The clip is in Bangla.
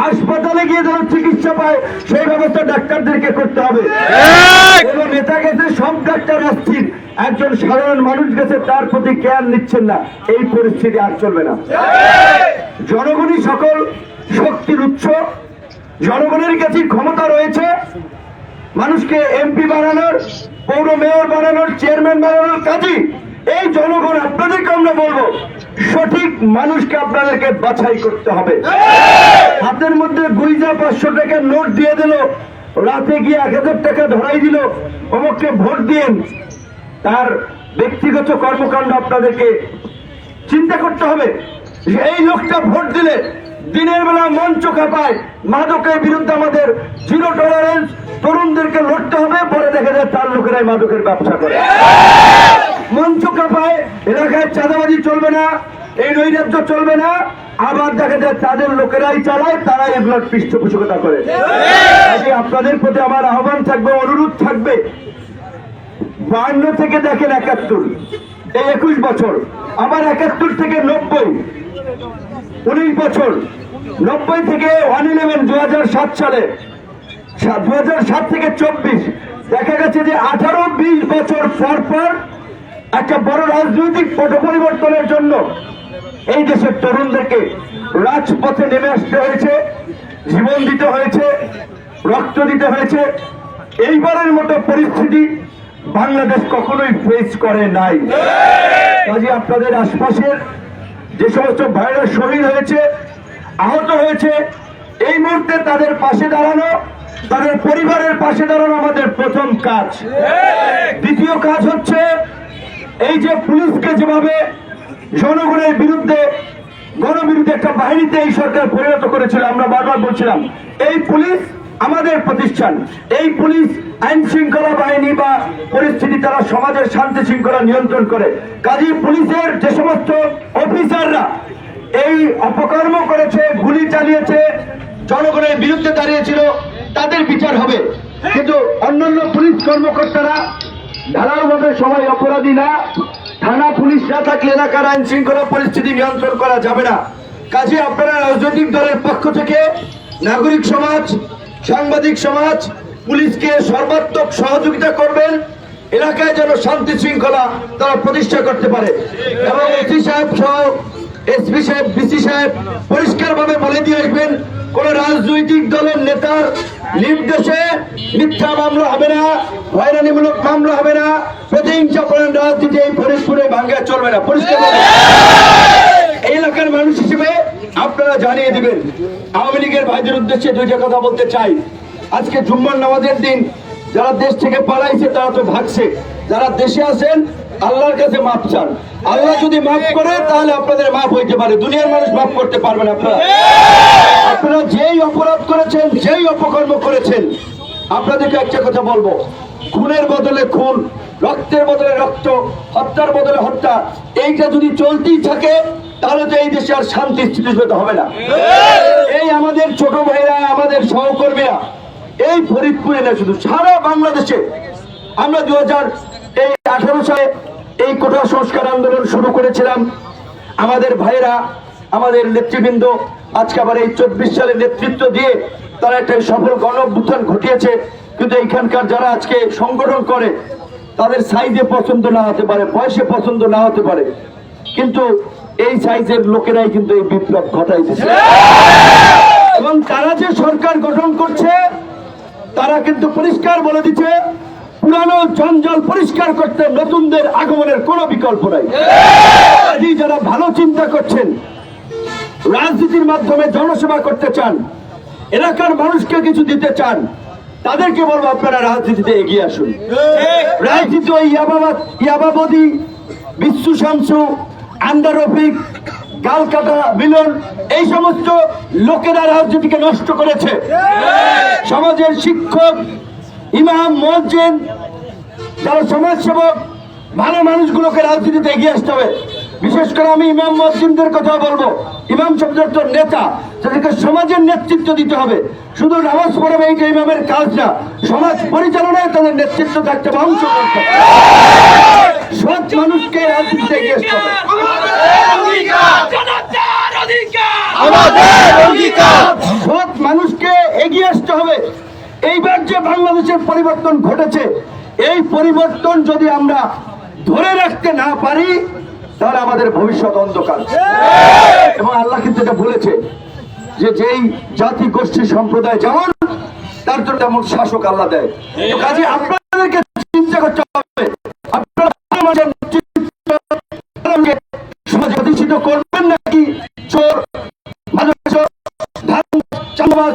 হাসপাতালে গিয়ে যেন চিকিৎসা পায় সেই ব্যবস্থা ডাক্তারদেরকে করতে হবে। নেতা গেছে সব ডাক্তার অস্থির। একজন সাধারণ মানুষ গেছে তার প্রতি কেয়ার নিচ্ছেন না। এই পরিস্থিতি আর চলবে না। জনগণই সকল শক্তির উৎস। জনগণের কাছে ক্ষমতা রয়েছে। মানুষকে এমপি বানানোর পৌর মেয়র বানানোর চেয়ারম্যান বানানোর কাজে এই জনগণ। আপনাদেরকে আমরা বলব সঠিক মানুষকে আপনাদেরকে বাছাই করতে হবে। হাতের মধ্যে গুইজা পাঁচশো টাকার নোট দিয়ে দিল, রাতে গিয়ে এক হাজার টাকা ধরাই দিল, অমুককে ভোট দিন। তার ব্যক্তিগত কর্মকাণ্ড আপনাদেরকে চিন্তা করতে হবে। যে এই লোকটা ভোট দিলে দিনের বেলা মঞ্চ কাঁপায়, মাদকের বিরুদ্ধে আমাদের জিরো টলারেন্স তরুণদেরকে লড়তে হবে, পরে দেখা যায় তার লোকেরাই মাদকের ব্যবসা করে। এলাকায় চাঁদাবাজি চলবে না, এই নৈরাজ্য চলবে না। আবার দেখা যায় তাদের লোকেরাই চালায়, তারাই এগুলোর পৃষ্ঠপোষকতা করে। আপনাদের প্রতি আমার আহ্বান থাকবে, অনুরোধ থাকবে। বান্ন থেকে দেখেন একাত্তর, এই একুশ বছর, আবার একাত্তর থেকে নব্বই, উনিশ বছর, নব্বই থেকে ওয়ান ইলেভেন দু হাজার সাত সালে দু হাজার সাত থেকে চব্বিশ। দেখা গেছে যে আঠারো, বিশ বছর পর পর একটা বড় রাজনৈতিক পট পরিবর্তনের জন্য এই দেশের তরুণদেরকে রাজপথে নেমে আসতে হয়েছে, জীবন দিতে হয়েছে, রক্ত দিতে হয়েছে। এইবারের মতো পরিস্থিতি বাংলাদেশ কখনোই ফেস করে নাই। কাজে আপনাদের আশপাশের যে সমস্ত ভাইরা শহীদ হয়েছে, আহত হয়েছে, এই মুহূর্তে তাদের পাশে দাঁড়ানো, তাদের পরিবারের পাশে দাঁড়ানো আমাদের প্রথম কাজ। দ্বিতীয় কাজ হচ্ছে এই যে পুলিশকে যেভাবে জনগণের বিরুদ্ধে, গণবিরুদ্ধে একটা বাহিনীতে এই সরকার পরিণত করেছিল, আমরা বারবার বলছিলাম, এই পুলিশ আমাদের প্রতিষ্ঠান। এই পুলিশ আইন শৃঙ্খলা বাহিনী বা পরিস্থিতি তারা সমাজের শান্তি শৃঙ্খলা নিয়ন্ত্রণ করে। কাজী পুলিশের যে সমস্ত অফিসাররা এই অপকর্ম করেছে, গুলি চালিয়েছে, জনগণের বিরুদ্ধে দাঁড়িয়েছিল, তাদের বিচার হবে। কিন্তু অন্যান্য পুলিশ কর্মকর্তারা ঢালাওভাবে সবাই অপরাধী না। থানা, পুলিশ না থাকলে এলাকার আইন শৃঙ্খলা পরিস্থিতি নিয়ন্ত্রণ করা যাবে না। কাজে আপনারা রাজনৈতিক দলের পক্ষ থেকে, নাগরিক সমাজ, সাংবাদিক সমাজ, পুলিশকে সর্বাত্মক সহযোগিতা করবেন। এলাকায় যেন শান্তি শৃঙ্খলা তারা প্রতিষ্ঠা করতে পারে। এবং এসি সাহেব সহ এসপি সাহেব, বিসি সাহেব পরিষ্কারভাবে বলে দিয়ে আসবেন, কোন রাজনৈতিক দলের নেতার মিথ্যা মামলা হবে না, হয়রানিমূলক হবে না চলবে না এলাকার মানুষ হিসেবে আপনারা জানিয়ে আওয়ামী লীগের ভাইদের উদ্দেশ্যে কথা বলতে চাই। আজকে দিন, যারা দেশ থেকে পালাইছে, তারা তো ভাগছে। যারা দেশে আছেন আল্লাহর কাছে মাপ চান। আল্লাহ যদি মাফ করে, তাহলে আপনাদের মাফ হইতে পারে। দুনিয়ার মানুষ মাফ করতে পারবেন আপনারা। আপনারা যেই অপরাধ করেছেন, যেই অপকর্ম করেছেন, আপনাদেরকে একটা কথা বলব। খুনের বদলে খুন, রক্তের বদলে রক্ত, হত্যার বদলে হত্যা, এইটা যদি চলতেই থাকে, তাহলে তো এই দেশে আর শান্তি স্থিতিশীলতা হবে না। এই আমাদের ছোট ভাইরা, আমাদের সহকর্মীরা, এই ফরিদপুরে না শুধু সারা বাংলাদেশে আমরা দু হাজার এই আঠারো সালে এই কোটা সংস্কার আন্দোলন শুরু করেছিলাম। আমাদের ভাইরা আমাদের নেতৃবৃন্দ, আজকে আবার এই চব্বিশ সালে নেতৃত্ব দিয়ে তারা একটা সফল গণ অভ্যুত্থান ঘটিয়েছে। কিন্তু এইখানকার যারা আজকে সংগঠন করে, তাদের সাইজে পছন্দ না হতে পারে, বয়সে পছন্দ না হতে পারে। কিন্তু এই সাইজের লোকেরাই কিন্তু এই বিপ্লব ঘটাইতেছে। এবং তারা যে সরকার গঠন করছে, তারা কিন্তু পরিষ্কার বলে দিচ্ছে পুরানো জঞ্জাল পরিষ্কার করতে নতুনদের আগমনের কোনো বিকল্প নাই। যারা ভালো চিন্তা করছেন, রাজনীতির মাধ্যমে জনসেবা করতে চান, এলাকার মানুষকে কিছু দিতে চান, তাদেরকে বলব আপনারা রাজনীতিতে এগিয়ে আসুন। রাজনীতি ওই ইয়াবাবদি বিশ্বু শামসু আন্ডার রফিক, গালকাটা, মিলন, এই সমস্ত লোকেরা রাজনীতিকে নষ্ট করেছে। সমাজের শিক্ষক ইমাম মসজিদ যারা সমাজসেবক ভালো মানুষগুলোকে রাজনীতিতে এগিয়ে আসতে হবে। বিশেষ করে আমি ইমাম মসজিদদের কথা বলব। ইমাম শব্দের তো নেতা তাদেরকে সমাজের নেতৃত্ব দিতে হবে। শুধু নামাজ পড়াবে এইটা ইমামের কাজ না সমাজ পরিচালনায় তাদের নেতৃত্ব থাকতে হবে অংশ করতে সৎ মানুষকে রাজনীতিতে এগিয়ে আসতে হবে। সৎ মানুষকে এগিয়ে আসতে হবে। এইবার যে বাংলাদেশের পরিবর্তন ঘটেছে, এই পরিবর্তন যদি আমরা ধরে রাখতে না পারি, তাহলে আমাদের ভবিষ্যৎ অন্ধকার। এবং আল্লাহ কিন্তু এটা বলেছে যে যেই জাতি গোষ্ঠী সম্প্রদায় যেমন, তার জন্য তেমন শাসক আল্লাহ দেয়। কাজে আপনাদেরকে চিন্তা করতে হবে। করবেন নাকি? চোর চালবাজ